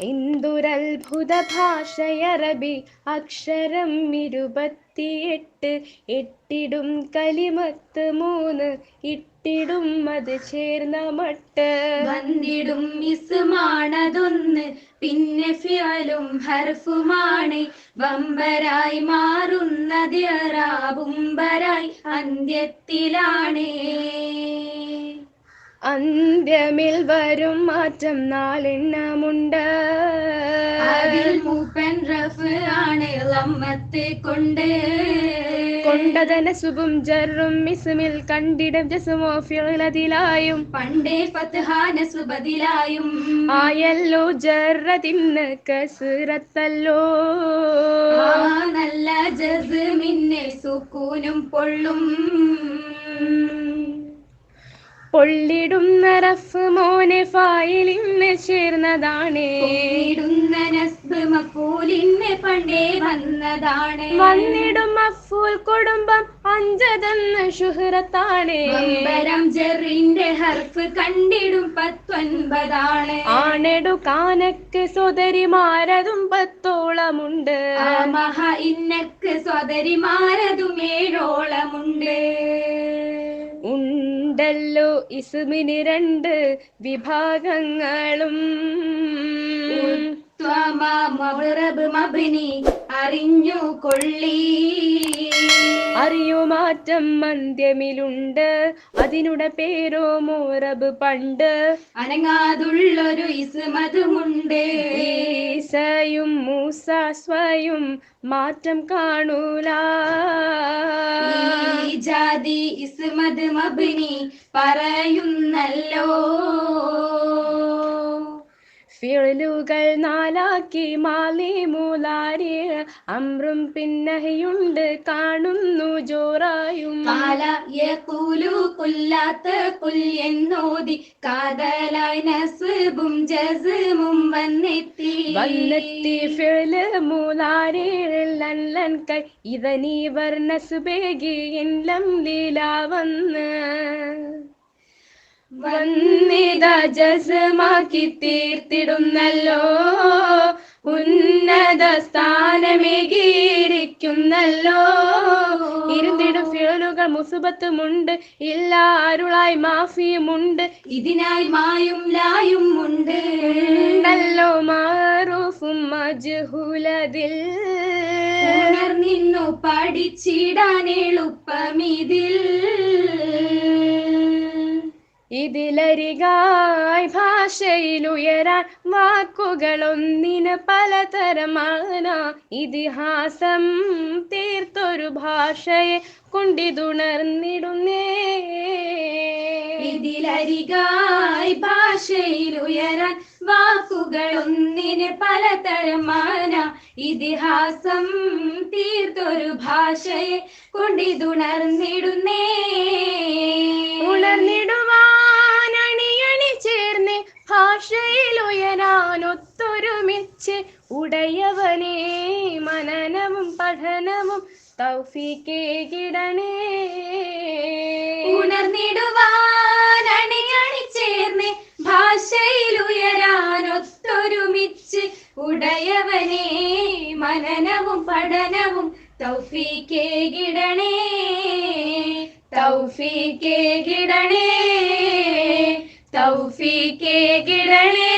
എന്തൊരത്ഭുത ഭാഷയറബി അക്ഷരം ഇരുപത്തിയെട്ട് എട്ടിടും കലിമത്ത് മൂന്ന് ഇട്ടിടും അത് ചേർന്ന മട്ട്. വന്നിടും മിസ്സുമാണതൊന്ന് പിന്നെ ഫിയലും ഹർഫുമാണ്. വമ്പരായി മാറുന്നത് റാബുംബരായി അന്ത്യത്തിലാണ്. അന്ത്യമിൽ വരും മാറ്റം നാലെണ്ണമുണ്ട്. അതിൽ മൂപ്പൻ റഫ് ആണ് ലമ്മത്ത് കൊണ്ട്. കൊണ്ടതന സുബും ജറും മിസുമിൽ കണ്ടിടം ജസുമോ ഫിളതിലായും പണ്ടേ ഫത്ഹാന സുബതിലായും ആയല്ലോ ജറതിന്ന് കസുരത്തല്ലോ ആ നല്ല ജസ്മിന്നെ സുക്കൂനും പൊള്ളും. പൊള്ളിടുന്ന റഫ് മോനെ ഫായിലിന്ന് ചേർന്നതാണ്. ഇടുന്ന നസ്ബ് മക്കൂലിന് പണ്ടേ വന്നതാണ്. വന്നിടും മഫൂൽ കുടുംബം അഞ്ചതെന്ന് ഷുഹറത്താണ് വമ്പരം ജെറിന്റെ ഹർഫ് കണ്ടിടും പത്തൊൻപതാണ്. ആണെടു കാനക്ക് സ്വതരിമാരതും പത്തോളമുണ്ട്. മഹ ഇന്നക്ക് സ്വതരിമാരതും ഏഴോളമുണ്ട്. ഉണ്ടല്ലോ ഇസ്മിന് രണ്ട് വിഭാഗങ്ങളും. അറിഞ്ഞു കൊള്ളി. അറിയോ മാറ്റം മന്ദ്യമിലുണ്ട് അതിനുടെ പേരോ മോറബ് പണ്ട്. അനങ്ങാതുള്ളൊരു ഇസ്മതുമുണ്ട്. മൂസ സ്വയം മാറ്റം കാണൂല. ജാതി ഇസ്മത് മബിനി പറയുന്നല്ലോ. ഫിഴലുകൾ നാലാക്കി മാലി മൂലാരി അമ്രും പിന്നഹയുണ്ട് കാണുന്നു ജോറായും. കാല യഖൂലു കുല്ലാത്ത കുൽ എന്നോതി കാതലായി നസ്ബും ജസ്മും വന്നെത്തി. വന്നെത്തി ഫിഴൽ മൂലാരിൽ ലൻ കൈ ഇതനീ എൻ ലം ലീല വന്ന്. വന്നിത ജസമാക്കി തീർത്തിടുന്നല്ലോ ഉന്നത സ്ഥാനമേകീരിക്കുന്നല്ലോ ഇരുന്നിടും ഫിഴലുകൾ മുസുബത്തുമുണ്ട്. ഇല്ല അരുളായി മാഫിയുമുണ്ട്. ഇതിനായി മായും ലായും ഉണ്ട്. ഉണ്ടല്ലോ മാറൂഫും മജ്ഹുലതിൽ. നിന്നു പഠിച്ചിടാൻ എളുപ്പമിതിൽ. ഇതിലരികായി ഭാഷയിലുയരാൻ വാക്കുകളൊന്നിന് പലതരമാണ്. ഇതിഹാസം തീർത്തൊരു ഭാഷയെ കൊണ്ടിതുണർന്നിടുന്നേ. ഇതിലരികായി ഭാഷയിലുയരാൻ വാക്കുകൾ ഒന്നിന് പലതരമാന ഇതിഹാസം തീർത്തൊരു ഭാഷയെ കൊണ്ടിതുണർന്നിടുന്നേ. ഉണർന്നിടുവാൻ ഉടയവനെ മനനവും പഠനവും തൗഫീക്കേ കിടണേ. ഉണർന്നിടുവാൻ ഭാഷയിലുയരാനൊത്തൊരുമിച്ച് ഉടയവനെ മനനവും പഠനവും തൗഫീക്കേ കിടണേ. തൗഫീക്കേ കിടണേ തൗഫീക്കേ കിടണേ.